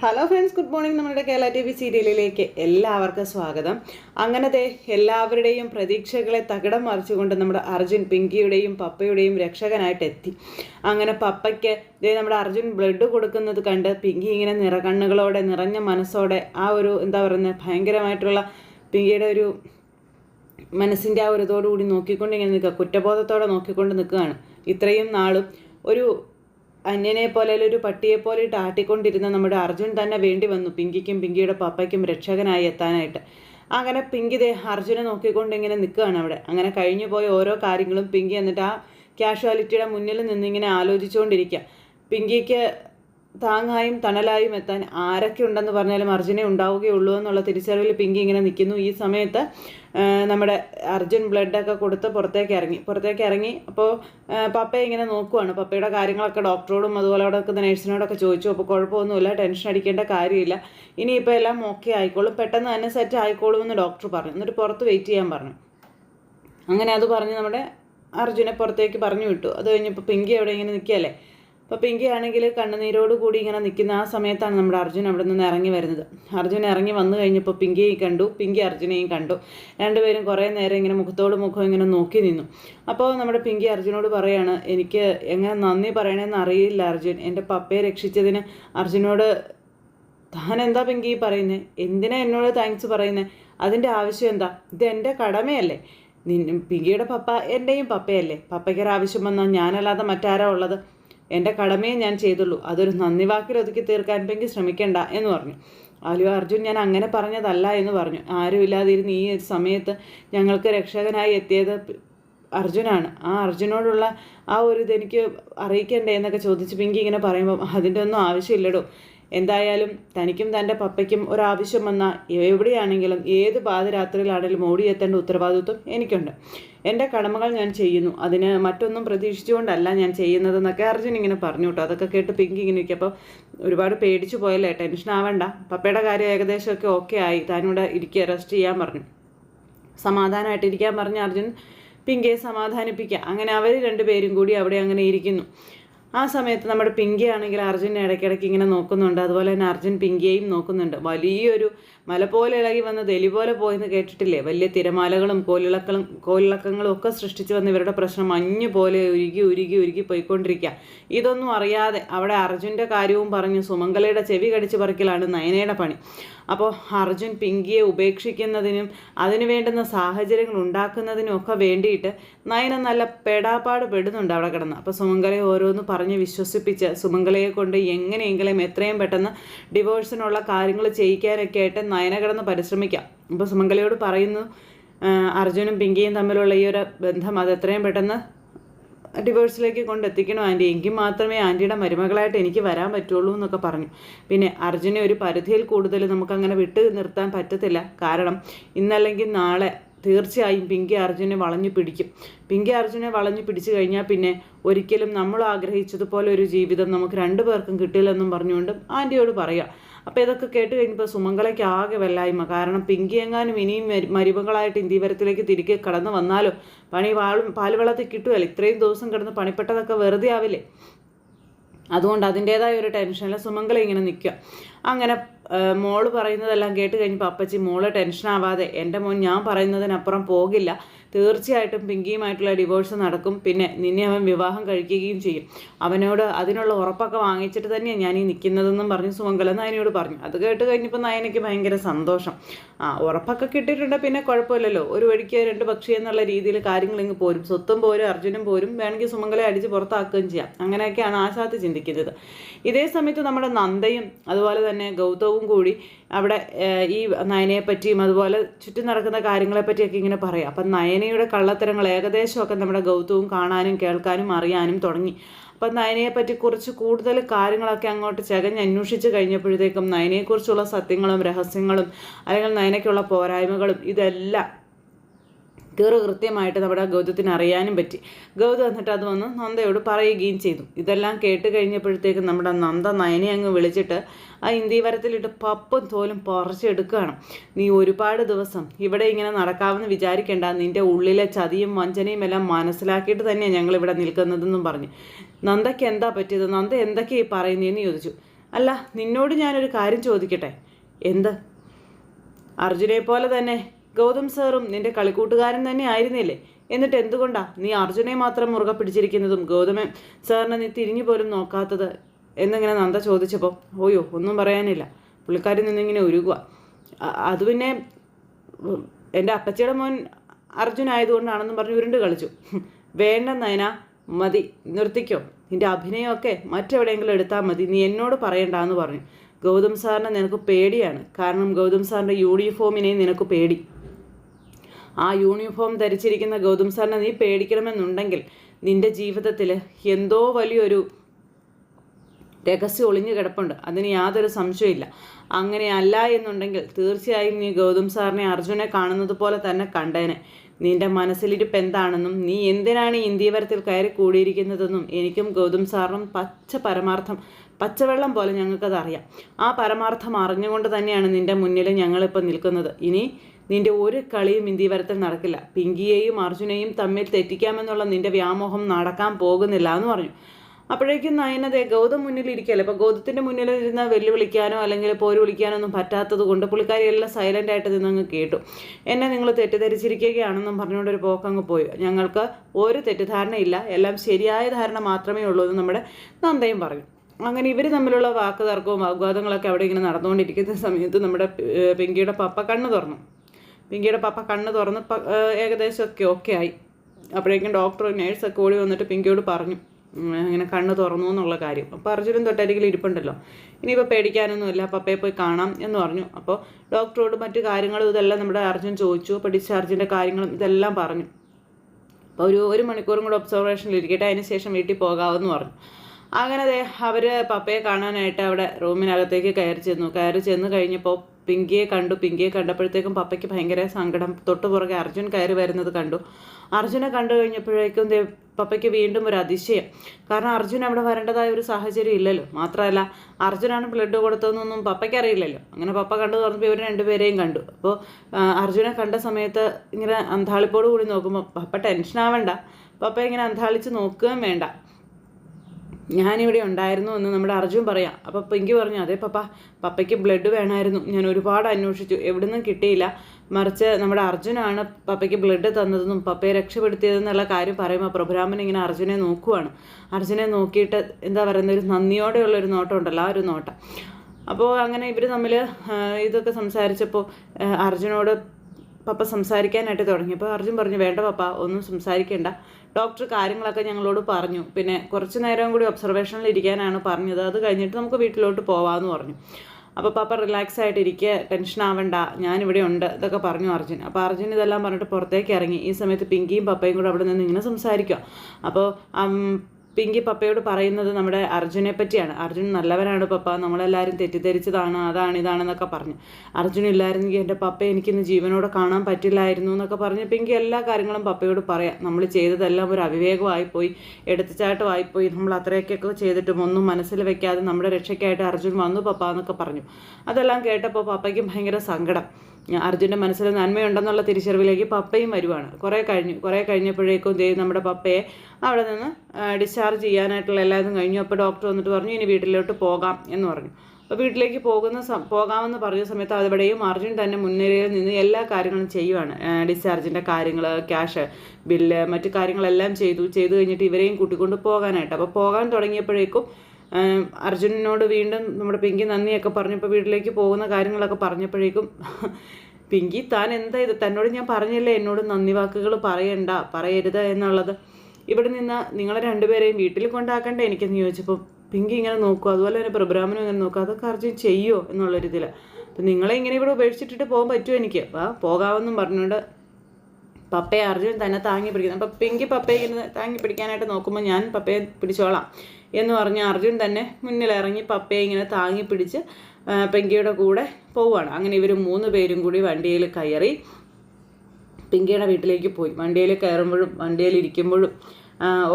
Hello friends good morning നമ്മുടെ Kerala T V സീരിയലിലേക്ക് എല്ലാവർക്കും സ്വാഗതം. അങ്ങനത്തെ എല്ലാവരുടെയും പ്രതീക്ഷകളെ തകിടം മറിച്ചുകൊണ്ട് നമ്മുടെ അർജുൻ പിങ്കിയുടെയും പപ്പയുടെയും രക്ഷകനായിട്ട് എത്തി. അങ്ങനെ പപ്പയ്ക്ക് ദേ നമ്മുടെ അർജുൻ ബ്ലഡ് കൊടുക്കുന്നത് കണ്ട് പിങ്കി ഇങ്ങനെ നിറകണ്ണുകളോടെ നിറഞ്ഞ മനസ്സോടെ ആ ഒരു എന്താ പറയുന്നത് ഭയങ്കരമായിട്ടുള്ള പിങ്കിയുടെ ഒരു മനസ്സിന്റെ ആ ഒരു ഇതോടുകൂടി നോക്കിക്കൊണ്ട് ഇങ്ങനെ നിൽക്കുക കുറ്റബോധത്തോടെ നോക്കിക്കൊണ്ട് നിൽക്കുകയാണ്. ഇത്രയും നാളും ഒരു അന്യനെ പോലെ ഒരു പട്ടിയെ പോലെ ആട്ടിക്കൊണ്ടിരുന്ന നമ്മുടെ അർജുൻ തന്നെ വേണ്ടി വന്നു പിങ്കിക്കും പിങ്കിയുടെ പപ്പയ്ക്കും രക്ഷകനായി എത്താനായിട്ട്. അങ്ങനെ പിങ്കി ദേ അർജുനെ നോക്കിക്കൊണ്ട് ഇങ്ങനെ നിൽക്കുകയാണ് അവിടെ. അങ്ങനെ കഴിഞ്ഞു പോയ ഓരോ കാര്യങ്ങളും പിങ്കി എന്നിട്ട് ആ കാഷ്വാലിറ്റിയുടെ മുന്നിൽ നിന്നിങ്ങനെ ആലോചിച്ചുകൊണ്ടിരിക്കുക. പിങ്കിക്ക് താങ്ങായും തണലായും എത്താൻ ആരൊക്കെ ഉണ്ടെന്ന് പറഞ്ഞാലും അർജുനെ ഉണ്ടാവുകയുള്ളൂ എന്നുള്ള തിരിച്ചറിവിൽ പിങ്കി ഇങ്ങനെ നിൽക്കുന്നു. ഈ സമയത്ത് നമ്മുടെ അർജുൻ ബ്ലഡൊക്കെ കൊടുത്ത് പുറത്തേക്ക് ഇറങ്ങി. പുറത്തേക്ക് ഇറങ്ങി. അപ്പോൾ പപ്പയെ ഇങ്ങനെ നോക്കുവാണ്. പപ്പയുടെ കാര്യങ്ങളൊക്കെ ഡോക്ടറോടും അതുപോലെ അവിടെ നിൽക്കുന്ന നേഴ്സിനോടൊക്കെ ചോദിച്ചു. അപ്പോൾ കുഴപ്പമൊന്നുമില്ല ടെൻഷൻ അടിക്കേണ്ട കാര്യമില്ല. ഇനിയിപ്പോൾ എല്ലാം ഓക്കെ ആയിക്കോളും. പെട്ടെന്ന് തന്നെ സെറ്റ് ആയിക്കോളും എന്ന് ഡോക്ടർ പറഞ്ഞു. എന്നിട്ട് പുറത്ത് വെയിറ്റ് ചെയ്യാൻ പറഞ്ഞു. അങ്ങനെ അത് പറഞ്ഞ് നമ്മുടെ അർജുനെ പുറത്തേക്ക് പറഞ്ഞു വിട്ടു. അത് കഴിഞ്ഞപ്പോൾ പിങ്കി അവിടെ ഇങ്ങനെ നിൽക്കുകയല്ലേ? അപ്പോൾ പിങ്കി ആണെങ്കിൽ കണ്ണുനീരോട് കൂടി ഇങ്ങനെ നിൽക്കുന്ന ആ സമയത്താണ് നമ്മുടെ അർജുൻ അവിടെ നിന്ന് ഇറങ്ങി വരുന്നത്. അർജുൻ ഇറങ്ങി വന്നു കഴിഞ്ഞപ്പോൾ പിങ്കിയെ കണ്ടു. പിങ്കി അർജുനെയും കണ്ടു. രണ്ടുപേരും കുറേ നേരം ഇങ്ങനെ മുഖത്തോട് മുഖം ഇങ്ങനെ നോക്കി നിന്നു. അപ്പോൾ നമ്മുടെ പിങ്കി അർജുനോട് പറയാണ് എനിക്ക് എങ്ങനെ നന്ദി പറയണമെന്ന് അറിയില്ല അർജുൻ. എന്റെ പപ്പയെ രക്ഷിച്ചതിന് അർജുനോട് താൻ എന്താ പിങ്കി പറയുന്നത് എന്തിനാ എന്നോട് താങ്ക്സ് പറയുന്നത് അതിന്റെ ആവശ്യം എന്താ? ഇത് എന്റെ കടമയല്ലേ? നിൻ പിങ്കിയുടെ പപ്പ എന്റെയും പപ്പയല്ലേ? പപ്പയ്ക്കൊരാവശ്യം വന്നാൽ ഞാനല്ലാതെ മറ്റാരാ ഉള്ളത്? എന്റെ കടമയെ ഞാൻ ചെയ്തുള്ളൂ. അതൊരു നന്ദി വാക്കിൽ ഒതുക്കി തീർക്കാൻ പെങ്കിൽ ശ്രമിക്കണ്ട എന്ന് പറഞ്ഞു. അല്ലയോ അർജുൻ ഞാൻ അങ്ങനെ പറഞ്ഞതല്ല എന്ന് പറഞ്ഞു. ആരുമില്ലാതിരുന്ന് ഈ സമയത്ത് ഞങ്ങൾക്ക് രക്ഷകനായി എത്തിയത് അർജുനാണ്. ആ അർജുനോടുള്ള ആ ഒരു ഇതെനിക്ക് അറിയിക്കണ്ടേ എന്നൊക്കെ ചോദിച്ച് പിങ്കി ഇങ്ങനെ പറയുമ്പം അതിന്റെ ഒന്നും ആവശ്യമില്ലടോ. എന്തായാലും തനിക്കും തന്റെ പപ്പയ്ക്കും ഒരാവശ്യം വന്ന എവിടെയാണെങ്കിലും ഏത് പാതിരാത്രിയിലാണെങ്കിലും ഓടിയെത്തേണ്ട ഉത്തരവാദിത്വം എനിക്കുണ്ട്. എന്റെ കടമകൾ ഞാൻ ചെയ്യുന്നു. അതിന് മറ്റൊന്നും പ്രതീക്ഷിച്ചുകൊണ്ടല്ല ഞാൻ ചെയ്യുന്നതെന്നൊക്കെ അർജുൻ ഇങ്ങനെ പറഞ്ഞു കേട്ടോ. അതൊക്കെ കേട്ട് പിങ്കി ഇങ്ങനെ ഇരിക്കും അപ്പോൾ ഒരുപാട് പേടിച്ചു പോയല്ലേ? ടെൻഷൻ ആവേണ്ട. പപ്പയുടെ കാര്യം ഏകദേശമൊക്കെ ഓക്കെ ആയി. താനിവിടെ ഇരിക്കുക റെസ്റ്റ് ചെയ്യാൻ പറഞ്ഞു. സമാധാനമായിട്ട് ഇരിക്കാൻ പറഞ്ഞ അർജുൻ പിങ്കിയെ സമാധാനിപ്പിക്കുക. അങ്ങനെ അവർ രണ്ടുപേരും കൂടി അവിടെ അങ്ങനെ ഇരിക്കുന്നു. ആ സമയത്ത് നമ്മുടെ പിങ്കി ആണെങ്കിൽ അർജുനെ ഇടയ്ക്കിടയ്ക്ക് ഇങ്ങനെ നോക്കുന്നുണ്ട്. അതുപോലെ തന്നെ അർജുൻ പിങ്കിയെയും നോക്കുന്നുണ്ട്. വലിയൊരു മല പോലെ ഇളകി വന്ന് ദലി പോലെ പോയെന്ന് കേട്ടിട്ടില്ലേ? വലിയ തിരമാലകളും കോലിളക്കളും കോലിളക്കങ്ങളും ഒക്കെ സൃഷ്ടിച്ചു വന്ന ഇവരുടെ പ്രശ്നം മഞ്ഞ് പോലെ ഉരുകി ഉരുകി ഉരുകി പോയിക്കൊണ്ടിരിക്കുക ഇതൊന്നും അറിയാതെ അവിടെ അർജുന്റെ കാര്യവും പറഞ്ഞു സുമംഗലയുടെ ചെവി കടിച്ചു പറിക്കലാണ് നയനയുടെ പണി. അപ്പോൾ അർജുൻ പിങ്കിയെ ഉപേക്ഷിക്കുന്നതിനും അതിന് വേണ്ടുന്ന സാഹചര്യങ്ങൾ ഉണ്ടാക്കുന്നതിനും ഒക്കെ വേണ്ടിയിട്ട് നയന നല്ല പെടാപ്പാട് പെടുന്നുണ്ട് അവിടെ കിടന്ന്. അപ്പോൾ സുമംഗലയെ ഓരോന്ന് പറഞ്ഞ് വിശ്വസിപ്പിച്ച് സുമംഗലയെ കൊണ്ട് എങ്ങനെയെങ്കിലും എത്രയും പെട്ടെന്ന് ഡിവോഴ്സിനുള്ള കാര്യങ്ങൾ ചെയ്യിക്കാനൊക്കെ ആയിട്ട് നയന കിടന്ന് പരിശ്രമിക്കാം. അപ്പോൾ സുമംഗലയോട് പറയുന്നു "ആ, അർജുനും പിങ്കിയും തമ്മിലുള്ള ഈ ഒരു ബന്ധം അത് എത്രയും പെട്ടെന്ന് ഡിവോഴ്സിലേക്ക് കൊണ്ടെത്തിക്കണം ആന്റി എങ്കിൽ മാത്രമേ ആന്റിയുടെ മരുമകളായിട്ട് എനിക്ക് വരാൻ പറ്റുള്ളൂ എന്നൊക്കെ പറഞ്ഞു. പിന്നെ അർജുനെ ഒരു പരിധിയിൽ കൂടുതൽ നമുക്കങ്ങനെ വിട്ട് നിർത്താൻ പറ്റത്തില്ല. കാരണം ഇന്നല്ലെങ്കിൽ നാളെ തീർച്ചയായും പിങ്കി അർജുനെ വളഞ്ഞു പിടിക്കും. പിങ്കി അർജുനെ വളഞ്ഞു പിടിച്ചു കഴിഞ്ഞാൽ പിന്നെ ഒരിക്കലും നമ്മൾ ആഗ്രഹിച്ചതുപോലെ ഒരു ജീവിതം നമുക്ക് രണ്ടു പേർക്കും കിട്ടില്ലെന്നും പറഞ്ഞുകൊണ്ട് ആന്റിയോട് പറയാം. അപ്പോൾ ഇതൊക്കെ കേട്ട് കഴിഞ്ഞപ്പോൾ സുമംഗലയ്ക്ക് ആകെ വല്ലായ്മ. കാരണം പിങ്കി എങ്ങാനും ഇനിയും മരി- മരുമകളായിട്ട് ഇന്ത്യവരത്തിലേക്ക് തിരികെ കടന്നു വന്നാലോ? പണി വാളും പാലുവെള്ളത്തിൽ കിട്ടുമല്ലോ ഇത്രയും ദിവസം കിടന്ന് പണിപ്പെട്ടതൊക്കെ വെറുതെ ആവില്ലേ? അതുകൊണ്ട് അതിന്റേതായ ഒരു ടെൻഷനിൽ സുമംഗല ഇങ്ങനെ നിൽക്കുക അങ്ങനെ മോൾ പറയുന്നതെല്ലാം കേട്ട് കഴിഞ്ഞപ്പോൾ അപ്പച്ചി മോൾ ടെൻഷനാവാതെ എന്റെ മോൻ ഞാൻ പറയുന്നതിനപ്പുറം പോകില്ല. തീർച്ചയായിട്ടും പിങ്കിയുമായിട്ടുള്ള ഡിവോഴ്സ് നടക്കും. പിന്നെ നിന്നെ അവൻ വിവാഹം കഴിക്കുകയും ചെയ്യും. അവനോട് അതിനുള്ള ഉറപ്പൊക്കെ വാങ്ങിച്ചിട്ട് തന്നെയാണ് ഞാൻ ഈ നിൽക്കുന്നതെന്നും പറഞ്ഞ് സുമംഗല നയനയോട് പറഞ്ഞു. അത് കേട്ട് കഴിഞ്ഞപ്പോൾ നയനയ്ക്ക് ഭയങ്കര സന്തോഷം. ആ ഉറപ്പൊക്കെ കിട്ടിയിട്ടുണ്ട്. പിന്നെ കുഴപ്പമില്ലല്ലോ. ഒരു വഴിക്ക് രണ്ട് പക്ഷി എന്നുള്ള രീതിയിൽ കാര്യങ്ങൾ ഇങ്ങ് പോരും. സ്വത്തും പോരും അർജുനും പോരും. വേണമെങ്കിൽ സുമംഗലെ അടിച്ച് പുറത്താക്കുകയും ചെയ്യാം. അങ്ങനെയൊക്കെയാണ് ആശാത്ത് ചിന്തിക്കുന്നത്. ഇതേ സമയത്ത് നമ്മുടെ നന്ദയും അതുപോലെ തന്നെ ഗൗതവും കൂടി അവിടെ ഈ നയനയെ പറ്റിയും അതുപോലെ ചുറ്റും നടക്കുന്ന കാര്യങ്ങളെപ്പറ്റിയൊക്കെ ഇങ്ങനെ പറയാം. അപ്പം നയനയുടെ കള്ളത്തരങ്ങൾ ഏകദേശമൊക്കെ നമ്മുടെ ഗൗതവും കാണാനും കേൾക്കാനും അറിയാനും തുടങ്ങി. അപ്പം നയനയെപ്പറ്റി കുറച്ച് കൂടുതൽ കാര്യങ്ങളൊക്കെ അങ്ങോട്ട് ചകഞ്ഞ് അന്വേഷിച്ച് കഴിഞ്ഞപ്പോഴത്തേക്കും നയനയെക്കുറിച്ചുള്ള സത്യങ്ങളും രഹസ്യങ്ങളും അല്ലെങ്കിൽ നയനയ്ക്കുള്ള പോരായ്മകളും ഇതെല്ലാം കീറ് കൃത്യമായിട്ട് നമ്മുടെ ഗൗതത്തിന് അറിയാനും പറ്റി. ഗൗതം എന്നിട്ട് അത് വന്ന് നന്ദയോട് പറയുകയും ചെയ്തു. ഇതെല്ലാം കേട്ട് കഴിഞ്ഞപ്പോഴത്തേക്ക് നമ്മുടെ നന്ദ നയനെ അങ്ങ് വിളിച്ചിട്ട് ആ ഇന്ത്യവരത്തിലിട്ട് പപ്പും തോലും പറിച്ചെടുക്കുകയാണ്. നീ ഒരുപാട് ദിവസം ഇവിടെ ഇങ്ങനെ നടക്കാമെന്ന് വിചാരിക്കേണ്ട. നിന്റെ ഉള്ളിലെ ചതിയും വഞ്ചനയും എല്ലാം മനസ്സിലാക്കിയിട്ട് തന്നെയാണ് ഞങ്ങൾ ഇവിടെ നിൽക്കുന്നതെന്നും പറഞ്ഞു. നന്ദയ്ക്ക് എന്താ പറ്റിയത്? നന്ദ എന്തൊക്കെയാ ഈ പറയുന്നതെന്ന് ചോദിച്ചു. അല്ല നിന്നോട് ഞാനൊരു കാര്യം ചോദിക്കട്ടെ? എന്ത്? അർജുനെ പോലെ തന്നെ. ഗൗതം സാറും നിന്റെ കളിക്കൂട്ടുകാരൻ തന്നെ ആയിരുന്നില്ലേ? എന്നിട്ട് എന്തുകൊണ്ടാ നീ അർജുനെ മാത്രം മുറുകെ പിടിച്ചിരിക്കുന്നതും ഗൗതമൻ സാറിനെ നീ തിരിഞ്ഞു പോലും നോക്കാത്തത്? എന്നിങ്ങനെ നന്ദ ചോദിച്ചപ്പോൾ ഓയോ ഒന്നും പറയാനില്ല. പുള്ളിക്കാരി നിന്നിങ്ങനെ ഉരുകുക. അ- അത് പിന്നെ എന്റെ അപ്പച്ചിയുടെ മോൻ അർജുൻ ആയതുകൊണ്ടാണെന്ന് പറഞ്ഞ് ഉരുണ്ട് കളിച്ചു. വേണ്ട നയന മതി. നിർത്തിക്കോ. നിന്റെ അഭിനയമൊക്കെ മറ്റെവിടെയെങ്കിലും എടുത്താൽ മതി. നീ എന്നോട് പറയണ്ട എന്ന് പറഞ്ഞു. ഗൗതം സാറിനെ നിനക്ക് പേടിയാണ്. കാരണം ഗൗതം സാറിന്റെ യൂണിഫോമിനെ നിനക്ക് പേടി. ആ യൂണിഫോം ധരിച്ചിരിക്കുന്ന ഗൗതം സാറിനെ നീ പേടിക്കണമെന്നുണ്ടെങ്കിൽ നിന്റെ ജീവിതത്തിൽ എന്തോ വലിയൊരു രഹസ്യം ഒളിഞ്ഞു കിടപ്പുണ്ട്. അതിന് യാതൊരു സംശയമില്ല അങ്ങനെ അല്ല എന്നുണ്ടെങ്കിൽ തീർച്ചയായും നീ ഗൗതം സാറിനെ അർജുനെ കാണുന്നത് പോലെ തന്നെ കണ്ടേനെ. നിന്റെ മനസ്സിലിരിപ്പ് എന്താണെന്നും നീ എന്തിനാണ് ഇന്ത്യവരത്തിൽ കയറി കൂടിയിരിക്കുന്നതെന്നും എനിക്കും ഗൗതം സാറിനും പച്ച പരമാർത്ഥം പച്ചവെള്ളം പോലെ ഞങ്ങൾക്കത് അറിയാം ആ പരമാർത്ഥം അറിഞ്ഞുകൊണ്ട് തന്നെയാണ് നിന്റെ മുന്നിൽ ഞങ്ങളിപ്പോൾ നിൽക്കുന്നത്. ഇനി നിന്റെ ഒരു കളിയും ഇന്ത്യവരത്തിൽ നടക്കില്ല. പിങ്കിയെയും അർജുനെയും തമ്മിൽ തെറ്റിക്കാമെന്നുള്ള നിന്റെ വ്യാമോഹം നടക്കാൻ പോകുന്നില്ല എന്ന് പറഞ്ഞു. അപ്പോഴേക്കും നയനതെ ഗൗതം മുന്നിൽ ഇരിക്കുകയല്ലേ അപ്പോൾ ഗൗതത്തിന്റെ മുന്നിൽ ഇരുന്ന് വെല്ലുവിളിക്കാനോ അല്ലെങ്കിൽ പോര് വിളിക്കാനോ ഒന്നും പറ്റാത്തത് കൊണ്ട് പുള്ളിക്കാരി എല്ലാം സൈലന്റ് ആയിട്ട് നിന്നങ്ങ് കേട്ടു. എന്നെ നിങ്ങൾ തെറ്റിദ്ധരിച്ചിരിക്കുകയാണെന്നും പറഞ്ഞുകൊണ്ട് ഒരു പോക്കങ്ങ് പോയി. ഞങ്ങൾക്ക് ഒരു തെറ്റിദ്ധാരണയില്ല. എല്ലാം ശരിയായ ധാരണ മാത്രമേ ഉള്ളൂ എന്ന് നമ്മുടെ നന്ദയും പറഞ്ഞു. അങ്ങനെ ഇവർ തമ്മിലുള്ള വാക്ക് തർക്കവും വാഗ്വാദങ്ങളൊക്കെ അവിടെ ഇങ്ങനെ നടന്നുകൊണ്ടിരിക്കുന്ന സമയത്ത് നമ്മുടെ പിങ്കിയുടെ പപ്പ കണ്ണ് തുറന്നു. പിങ്കിയുടെ പപ്പ കണ്ണ് തുറന്ന് ഏകദേശമൊക്കെ ഓക്കെ ആയി. അപ്പോഴേക്കും ഡോക്ടറും നേഴ്സൊക്കെ ഓടി വന്നിട്ട് പിങ്കിയോട് പറഞ്ഞു ഇങ്ങനെ കണ്ണ് തുറന്നു എന്നുള്ള കാര്യം. അപ്പോൾ അർജുനും തൊട്ടരികിൽ ഇരിപ്പുണ്ടല്ലോ. ഇനിയിപ്പോൾ പേടിക്കാനൊന്നുമില്ല പപ്പയെ പോയി കാണാം എന്ന് പറഞ്ഞു. അപ്പോൾ ഡോക്ടറോട് മറ്റു കാര്യങ്ങളും ഇതെല്ലാം നമ്മുടെ അർജുൻ ചോദിച്ചു അപ്പോൾ ഡിസ്ചാർജിന്റെ കാര്യങ്ങളും ഇതെല്ലാം പറഞ്ഞു. അപ്പോൾ ഒരു ഒരു മണിക്കൂറും കൂടെ ഒബ്സർവേഷനിൽ ഇരിക്കട്ടെ അതിന് ശേഷം വീട്ടിൽ പോകാമെന്ന് പറഞ്ഞു. അങ്ങനെ അവർ പപ്പയെ കാണാനായിട്ട് അവിടെ റൂമിനകത്തേക്ക് കയറി ചെന്നു. കയറി ചെന്ന് കഴിഞ്ഞപ്പോൾ പിങ്കിയെ കണ്ടു. പിങ്കിയെ കണ്ടപ്പോഴത്തേക്കും പപ്പയ്ക്ക് ഭയങ്കര സങ്കടം. തൊട്ടു പുറകെ അർജുൻ കയറി വരുന്നത് കണ്ടു. അർജുനെ കണ്ടു കഴിഞ്ഞപ്പോഴേക്കും പപ്പയ്ക്ക് വീണ്ടും ഒരു അതിശയം. കാരണം അർജുൻ അവിടെ വരേണ്ടതായ ഒരു സാഹചര്യം ഇല്ലല്ലോ. മാത്രമല്ല അർജുനാണ് ബ്ലഡ് കൊടുത്തതെന്നൊന്നും പപ്പയ്ക്ക് അറിയില്ലല്ലോ. അങ്ങനെ പപ്പ കണ്ടു തുറന്നപ്പോൾ ഇവർ രണ്ടുപേരെയും കണ്ടു. അപ്പോൾ അർജുനെ കണ്ട സമയത്ത് ഇങ്ങനെ അന്താളിപ്പോട് കൂടി നോക്കുമ്പോൾ പപ്പ ടെൻഷൻ ആവണ്ട. പപ്പ ഇങ്ങനെ അന്താളിച്ച് നോക്കുകയും വേണ്ട. ഞാനിവിടെ ഉണ്ടായിരുന്നു എന്ന് നമ്മുടെ അർജുൻ പറയാം. അപ്പോൾ പിങ്കി പറഞ്ഞു അതെ പപ്പ പപ്പയ്ക്ക് ബ്ലഡ് വേണമായിരുന്നു ഞാൻ ഒരുപാട് അന്വേഷിച്ചു. എവിടുന്നും കിട്ടിയില്ല. മറിച്ച് നമ്മുടെ അർജുനാണ് പപ്പയ്ക്ക് ബ്ലഡ് തന്നതെന്നും പപ്പയെ രക്ഷപ്പെടുത്തിയതെന്നുള്ള കാര്യം പറയുമ്പോൾ പ്രഭുരാമൻ ഇങ്ങനെ അർജുനെ നോക്കുവാണ്. അർജുനെ നോക്കിയിട്ട് എന്താ പറയുന്ന ഒരു നന്ദിയോടെയുള്ള ഒരു നോട്ടം ഉണ്ടല്ലോ ആ ഒരു നോട്ടം. അപ്പോൾ അങ്ങനെ ഇവർ തമ്മിൽ ഇതൊക്കെ സംസാരിച്ചപ്പോൾ അർജുനോട് പപ്പ സംസാരിക്കാനായിട്ട് തുടങ്ങി. അപ്പോൾ അർജുൻ പറഞ്ഞു വേണ്ട പപ്പ ഒന്നും സംസാരിക്കേണ്ട. ഡോക്ടർ കാര്യങ്ങളൊക്കെ ഞങ്ങളോട് പറഞ്ഞു. പിന്നെ കുറച്ച് നേരം കൂടി ഒബ്സർവേഷനിൽ ഇരിക്കാനാണ് പറഞ്ഞത്. അത് കഴിഞ്ഞിട്ട് നമുക്ക് വീട്ടിലോട്ട് പോവാമെന്ന് പറഞ്ഞു. അപ്പോൾ പാപ്പ റിലാക്സ് ആയിട്ട് ഇരിക്കുക ടെൻഷൻ ആവണ്ട ഞാനിവിടെ ഉണ്ട് ഇതൊക്കെ പറഞ്ഞു അർജുൻ. അപ്പോൾ അർജുൻ ഇതെല്ലാം പറഞ്ഞിട്ട് പുറത്തേക്ക് ഇറങ്ങി. ഈ സമയത്ത് പിങ്കിയും പപ്പയും കൂടെ അവിടെ നിന്ന് ഇങ്ങനെ സംസാരിക്കുക അപ്പോൾ പിങ്കി പപ്പയോട് പറയുന്നത് നമ്മുടെ അർജുനെ പറ്റിയാണ്. അർജുൻ നല്ലവനാണ് പപ്പ. നമ്മളെല്ലാവരും തെറ്റിദ്ധരിച്ചതാണ്. അതാണ് ഇതാണെന്നൊക്കെ പറഞ്ഞു. അർജുൻ ഇല്ലായിരുന്നെങ്കിൽ എന്റെ പപ്പ എനിക്കിന്ന് ജീവനോടെ കാണാൻ പറ്റില്ലായിരുന്നു എന്നൊക്കെ പറഞ്ഞ് പിങ്കി എല്ലാ കാര്യങ്ങളും പപ്പയോട് പറയാം. നമ്മൾ ചെയ്തതെല്ലാം ഒരു അവിവേകമായിപ്പോയി എടുത്തുചാട്ടമായിപ്പോയി. നമ്മൾ അത്രയൊക്കെ ചെയ്തിട്ടും ഒന്നും മനസ്സിൽ വെക്കാതെ നമ്മുടെ രക്ഷയ്ക്കായിട്ട് അർജുൻ വന്നു പപ്പ എന്നൊക്കെ പറഞ്ഞു. അതെല്ലാം കേട്ടപ്പോൾ പപ്പയ്ക്കും ഭയങ്കര സങ്കടം. അർജുന്റെ മനസ്സിൽ നന്മയുണ്ടെന്നുള്ള തിരിച്ചറിവിലേക്ക് പപ്പയും വരുവാണ്. കുറേ കഴിഞ്ഞു കുറേ കഴിഞ്ഞപ്പോഴേക്കും ദേ നമ്മുടെ പപ്പയെ അവിടെ നിന്ന് ഡിസ്ചാർജ് ചെയ്യാനായിട്ടുള്ള എല്ലാതും കഴിഞ്ഞു. അപ്പോൾ ഡോക്ടർ വന്നിട്ട് പറഞ്ഞു ഇനി വീട്ടിലോട്ട് പോകാം എന്ന് പറഞ്ഞു. അപ്പോൾ വീട്ടിലേക്ക് പോകുന്ന പോകാമെന്ന് പറഞ്ഞ സമയത്ത് അവിടെയും അർജുൻ തന്നെ മുൻനിരയിൽ നിന്ന് എല്ലാ കാര്യങ്ങളും ചെയ്യുവാണ്. ഡിസ്ചാർജിന്റെ കാര്യങ്ങൾ ക്യാഷ് ബില്ല് മറ്റു കാര്യങ്ങളെല്ലാം ചെയ്തു. ചെയ്തു കഴിഞ്ഞിട്ട് ഇവരെയും കൂട്ടിക്കൊണ്ട് പോകാനായിട്ട്. അപ്പോൾ പോകാൻ തുടങ്ങിയപ്പോഴേക്കും അർജുനനോട് വീണ്ടും നമ്മുടെ പിങ്കി നന്ദിയൊക്കെ പറഞ്ഞപ്പോൾ വീട്ടിലേക്ക് പോകുന്ന കാര്യങ്ങളൊക്കെ പറഞ്ഞപ്പോഴേക്കും പിങ്കി താൻ എന്താ ഇത്? തന്നോട് ഞാൻ പറഞ്ഞില്ലേ? എന്നോട് നന്ദി വാക്കുകൾ പറയണ്ട പറയരുത് എന്നുള്ളത്. ഇവിടെ നിന്ന് നിങ്ങളെ രണ്ടുപേരെയും വീട്ടിൽ കൊണ്ടാക്കണ്ടേ? എനിക്കെന്ന് ചോദിച്ചപ്പോൾ പിങ്കി ഇങ്ങനെ നോക്കുക അതുപോലെ തന്നെ പ്രഭ്രാമനും ഇങ്ങനെ നോക്കുക അതൊക്കെ അർജുൻ ചെയ്യുമോ എന്നുള്ളൊരിതിൽ അപ്പം നിങ്ങളെ ഇങ്ങനെ ഇവിടെ ഉപേക്ഷിച്ചിട്ട് പോകാൻ പറ്റുമോ എനിക്ക്? ആ പോകാമെന്നും പറഞ്ഞുകൊണ്ട് പപ്പയെ അർജുൻ തന്നെ താങ്ങി പിടിക്കുന്നു. അപ്പം പിങ്കി പപ്പയെ ഇങ്ങനെ താങ്ങി പിടിക്കാനായിട്ട് നോക്കുമ്പോൾ ഞാൻ പപ്പയെ പിടിച്ചോളാം. എന്ന് പറഞ്ഞ് അർജുൻ തന്നെ മുന്നിലിറങ്ങി പപ്പയെ ഇങ്ങനെ താങ്ങി പിടിച്ച് പെങ്കിയുടെ കൂടെ പോവുകയാണ്. അങ്ങനെ ഇവർ മൂന്ന് പേരും കൂടി വണ്ടിയിൽ കയറി പിങ്കിയുടെ വീട്ടിലേക്ക് പോയി. വണ്ടിയിൽ കയറുമ്പോഴും വണ്ടിയിൽ ഇരിക്കുമ്പോഴും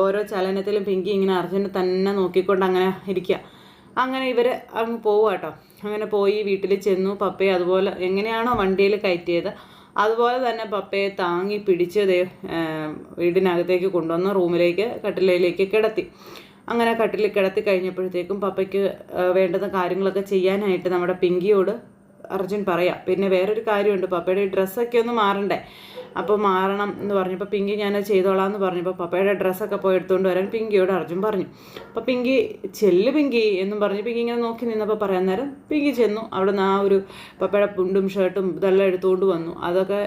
ഓരോ ചലനത്തിലും പിങ്കി ഇങ്ങനെ അർജുനെ തന്നെ നോക്കിക്കൊണ്ട് അങ്ങനെ ഇരിക്കുക. അങ്ങനെ ഇവർ അങ്ങ് പോവുക കേട്ടോ. അങ്ങനെ പോയി വീട്ടിൽ ചെന്നു. പപ്പയെ അതുപോലെ എങ്ങനെയാണോ വണ്ടിയിൽ കയറ്റിയത് അതുപോലെ തന്നെ പപ്പയെ താങ്ങി പിടിച്ച് വീടിനകത്തേക്ക് കൊണ്ടുവന്ന് റൂമിലേക്ക് കട്ടിലയിലേക്ക് കിടത്തി. അങ്ങനെ കട്ടിൽ കിടത്തി കഴിഞ്ഞപ്പോഴത്തേക്കും പപ്പയ്ക്ക് വേണ്ടുന്ന കാര്യങ്ങളൊക്കെ ചെയ്യാനായിട്ട് നമ്മുടെ പിങ്കിയോട് അർജുൻ പറയാം. പിന്നെ വേറൊരു കാര്യമുണ്ട്. പപ്പയുടെ ഡ്രസ്സൊക്കെ ഒന്ന് മാറണ്ടേ? അപ്പോൾ മാറണം എന്ന് പറഞ്ഞപ്പോൾ പിങ്കി ഞാൻ ചെയ്തോളാം എന്ന് പറഞ്ഞപ്പോൾ പപ്പയുടെ ഡ്രസ്സൊക്കെ പോയി എടുത്തുകൊണ്ട് വരാൻ പിങ്കിയോട് അർജുൻ പറഞ്ഞു. അപ്പോൾ പിങ്കി ചെല്ല് പിങ്കി എന്നും പറഞ്ഞ്. പിങ്കി ഇങ്ങനെ നോക്കി നിന്നപ്പോൾ പറയാൻ നേരം പിങ്കി ചെന്നു. അവിടെ നിന്ന് ആ ഒരു പപ്പയുടെ പുണ്ടും ഷർട്ടും ഇതെല്ലാം എടുത്തുകൊണ്ട് വന്നു. അതൊക്കെ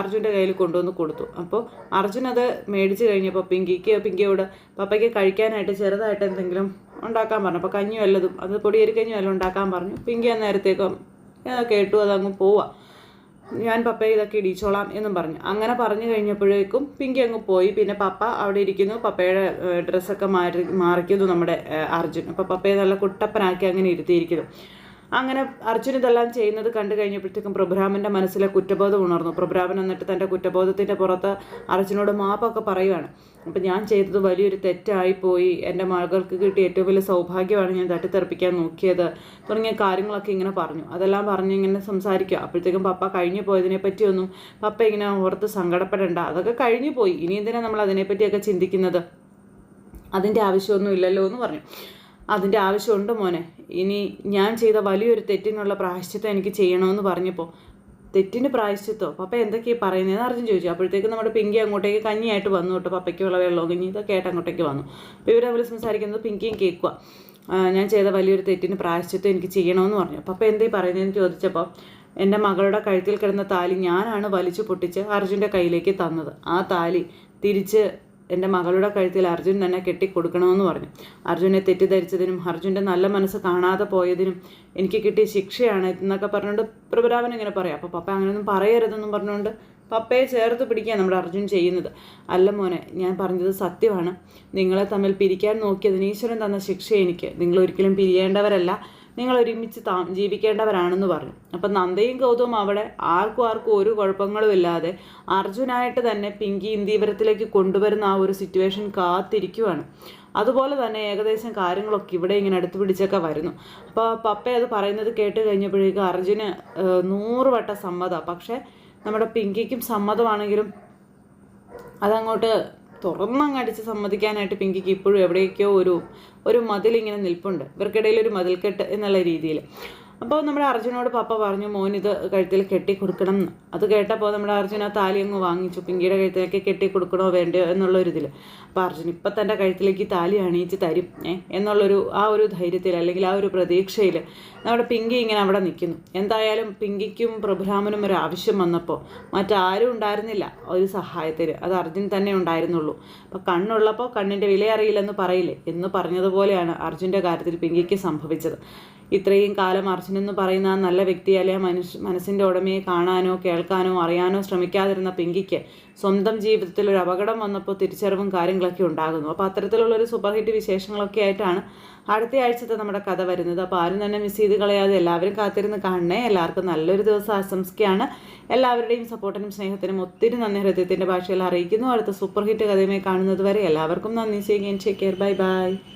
അർജുന്റെ കയ്യിൽ കൊണ്ടുവന്ന് കൊടുത്തു. അപ്പോൾ അർജുൻ അത് മേടിച്ച് കഴിഞ്ഞപ്പോൾ പിങ്കിക്ക് പിങ്കിയോട് പപ്പയ്ക്ക് കഴിക്കാനായിട്ട് ചെറുതായിട്ട് എന്തെങ്കിലും ഉണ്ടാക്കാൻ പറഞ്ഞു. അപ്പോൾ കഞ്ഞി വല്ലതും അത് പൊടിയരി കഞ്ഞി വല്ലതും ഉണ്ടാക്കാൻ പറഞ്ഞു. പിങ്കി ആ നേരത്തേക്കും കേട്ടു അതങ്ങ് പോവാം. ഞാൻ പപ്പയെ ഇതൊക്കെ ഇടിച്ചോളാം എന്നും പറഞ്ഞു. അങ്ങനെ പറഞ്ഞു കഴിഞ്ഞപ്പോഴേക്കും പിങ്കി അങ്ങ് പോയി. പിന്നെ പപ്പ അവിടെ ഇരിക്കുന്നു. പപ്പയുടെ ഡ്രസ്സൊക്കെ മാറി മാറിക്കുന്നു നമ്മുടെ അർജുൻ. അപ്പോൾ പപ്പയെ നല്ല കുട്ടപ്പനാക്കി അങ്ങനെ ഇരുത്തിയിരിക്കുന്നു. അങ്ങനെ അർജുൻ ഇതെല്ലാം ചെയ്യുന്നത് കണ്ടു കഴിഞ്ഞപ്പോഴത്തേക്കും പ്രഭുരാമന്റെ മനസ്സിലെ കുറ്റബോധം ഉണർന്നു. പ്രഭുരാമൻ എന്നിട്ട് തന്റെ കുറ്റബോധത്തിന്റെ പുറത്ത് അർജുനോട് മാപ്പൊക്കെ പറയുകയാണ് അപ്പം ഞാൻ ചെയ്തത് വലിയൊരു തെറ്റായിപ്പോയി. എന്റെ മകൾക്ക് കിട്ടിയ ഏറ്റവും വലിയ സൗഭാഗ്യമാണ് ഞാൻ തട്ടിത്തെറിപ്പിക്കാൻ നോക്കിയത് തുടങ്ങിയ കാര്യങ്ങളൊക്കെ ഇങ്ങനെ പറഞ്ഞു. അതെല്ലാം പറഞ്ഞ് ഇങ്ങനെ സംസാരിക്കുക. അപ്പോഴത്തേക്കും പപ്പ കഴിഞ്ഞു പോയതിനെ പറ്റിയൊന്നും പപ്പ ഇങ്ങനെ ഓർത്ത് സങ്കടപ്പെടേണ്ട. അതൊക്കെ കഴിഞ്ഞു പോയി. ഇനി എന്തിനാണ് നമ്മൾ അതിനെപ്പറ്റിയൊക്കെ ചിന്തിക്കുന്നത്? അതിന്റെ ആവശ്യമൊന്നും ഇല്ലല്ലോ എന്ന് പറഞ്ഞു. അതിന്റെ ആവശ്യമുണ്ട് മോനെ. ഇനി ഞാൻ ചെയ്ത വലിയൊരു തെറ്റിനുള്ള പ്രായശ്ചിത്തം എനിക്ക് ചെയ്യണമെന്ന് പറഞ്ഞപ്പോൾ തെറ്റിന് പ്രായശ്ചിത്തോ? പപ്പ എന്തൊക്കെയാണ് പറയുന്നതെന്ന് അർജുൻ ചോദിച്ചു അപ്പോഴത്തേക്ക് നമ്മുടെ പിങ്കി അങ്ങോട്ടേക്ക് കഞ്ഞിയായിട്ട് വന്നു കേട്ടോ പപ്പയ്ക്കുള്ള വെള്ളവും കഞ്ഞി ഇതൊക്കെ ആയിട്ട് അങ്ങോട്ടേക്ക് വന്നു. അപ്പോൾ ഇവരെ അവർ സംസാരിക്കുന്നത് പിങ്കിയും കേൾക്കുക ഞാൻ ചെയ്ത വലിയൊരു തെറ്റിന് പ്രായശ്ചിത്തം എനിക്ക് ചെയ്യണമെന്ന് പറഞ്ഞു. പപ്പ എന്തേ പറയുന്നതെന്ന് ചോദിച്ചപ്പോൾ എന്റെ മകളുടെ കഴുത്തിൽ കിടന്ന താലി ഞാനാണ് വലിച്ചു പൊട്ടിച്ച് അർജുന്റെ കയ്യിലേക്ക് തന്നത്. ആ താലി തിരിച്ച് എന്റെ മകളുടെ കഴുത്തിൽ അർജുൻ തന്നെ കെട്ടിക്കൊടുക്കണമെന്ന് പറഞ്ഞു. അർജുനെ തെറ്റിദ്ധരിച്ചതിനും അർജുന്റെ നല്ല മനസ്സ് കാണാതെ പോയതിനും എനിക്ക് കിട്ടിയ ശിക്ഷയാണ് എന്നൊക്കെ പറഞ്ഞുകൊണ്ട് പ്രഭുരാമൻ ഇങ്ങനെ പറയാം. അപ്പോൾ പപ്പ അങ്ങനെയൊന്നും പറയരുതെന്നും പറഞ്ഞുകൊണ്ട് പപ്പയെ ചേർത്ത് പിടിക്കുക നമ്മുടെ അർജുൻ ചെയ്യുന്നത്. അല്ല മോനെ ഞാൻ പറഞ്ഞത് സത്യമാണ്. നിങ്ങളെ തമ്മിൽ പിരിക്കാൻ നോക്കിയതിന് ഈശ്വരൻ തന്ന ശിക്ഷ എനിക്ക്. നിങ്ങൾ ഒരിക്കലും പിരിയേണ്ടവരല്ല. നിങ്ങൾ ഒരുമിച്ച് താ ജീവിക്കേണ്ടവരാണെന്ന് പറഞ്ഞു. അപ്പം നന്ദയും ഗൗതവും അവിടെ ആർക്കും ആർക്കും ഒരു കുഴപ്പങ്ങളും ഇല്ലാതെ അർജുനായിട്ട് തന്നെ പിങ്കി ഇന്ദീപുരത്തിലേക്ക് കൊണ്ടുവരുന്ന ആ ഒരു സിറ്റുവേഷൻ കാത്തിരിക്കുവാണ്. അതുപോലെ തന്നെ ഏകദേശം കാര്യങ്ങളൊക്കെ ഇവിടെ ഇങ്ങനെ അടുത്ത് പിടിച്ചൊക്കെ വരുന്നു. അപ്പോൾ പപ്പ അത് പറയുന്നത് കേട്ട് കഴിഞ്ഞപ്പോഴേക്കും അർജുന് നൂറ് വട്ട സമ്മതമാണ് പക്ഷേ നമ്മുടെ പിങ്കിക്കും സമ്മതമാണെങ്കിലും അതങ്ങോട്ട് തുറന്നങ്ങ് അടിച്ച് സമ്മതിക്കാനായിട്ട് പിങ്കിക്ക് ഇപ്പോഴും എവിടേക്കോ ഒരു ഒരു മതിലിങ്ങനെ നിൽപ്പുണ്ട്. ഇവർക്കിടയിൽ ഒരു മതിൽക്കെട്ട് എന്നുള്ള രീതിയിൽ. അപ്പോൾ നമ്മുടെ അർജുനോട് പപ്പ പറഞ്ഞു മോൻ ഇത് കഴുത്തിൽ കെട്ടി കൊടുക്കണം അത് കേട്ടപ്പോൾ നമ്മുടെ അർജുൻ ആ താലി അങ്ങ് വാങ്ങിച്ചു. പിങ്കിയുടെ കഴുത്തിലേക്ക് കെട്ടി കൊടുക്കണോ വേണ്ടയോ എന്നുള്ളൊരിതിൽ അപ്പോൾ അർജുൻ ഇപ്പം തന്റെ കഴുത്തിലേക്ക് താലി അണിയിച്ച് തരും ഏ? എന്നുള്ളൊരു ആ ഒരു ധൈര്യത്തിൽ അല്ലെങ്കിൽ ആ ഒരു പ്രതീക്ഷയിൽ നമ്മുടെ പിങ്കി ഇങ്ങനെ അവിടെ നിൽക്കുന്നു എന്തായാലും പിങ്കിക്കും പ്രഭുരാമനും ഒരു ആവശ്യം വന്നപ്പോൾ മറ്റാരും ഉണ്ടായിരുന്നില്ല ഒരു സഹായത്തിന്. അത് അർജുൻ തന്നെ ഉണ്ടായിരുന്നുള്ളൂ. അപ്പോൾ കണ്ണുള്ളപ്പോൾ കണ്ണിന്റെ വില അറിയില്ലെന്ന് പറയില്ലേ? എന്ന് പറഞ്ഞതുപോലെയാണ് അർജുന്റെ കാര്യത്തിൽ പിങ്കിക്ക് സംഭവിച്ചത്. ഇത്രയും കാലം അർജുൻ എന്ന് പറയുന്ന ആ നല്ല വ്യക്തിയാലെ മനുഷ്യ മനസ്സിന്റെ ഉടമയെ കാണാനോ കേൾക്കാനോ അറിയാനോ ശ്രമിക്കാതിരുന്ന പിങ്കിക്ക് സ്വന്തം ജീവിതത്തിൽ ഒരു അപകടം വന്നപ്പോൾ തിരിച്ചറിവും കാര്യങ്ങളൊക്കെ ഉണ്ടാകുന്നു. അപ്പോൾ അത്തരത്തിലുള്ള ഒരു സൂപ്പർ ഹിറ്റ് വിശേഷങ്ങളൊക്കെ ആയിട്ടാണ് അടുത്ത ആഴ്ചത്തെ നമ്മുടെ കഥ വരുന്നത്. അപ്പോൾ ആരും തന്നെ മിസ് ചെയ്ത് കളയാതെ എല്ലാവരും കാത്തിരുന്ന് കാണണേ. എല്ലാവർക്കും നല്ലൊരു ദിവസം ആശംസിക്കുകയാണ്. എല്ലാവരുടെയും സപ്പോർട്ടിനും സ്നേഹത്തിനും ഒത്തിരി നന്ദി. ഹൃദയത്തിന്റെ ഭാഷയിൽ അറിയിക്കുന്നു. അടുത്ത സൂപ്പർ ഹിറ്റ് കഥയുമായി കാണുന്നത് വരെ എല്ലാവർക്കും നന്ദി. ചെയ്യുകയും ടേക്ക് കെയർ. Bye bye.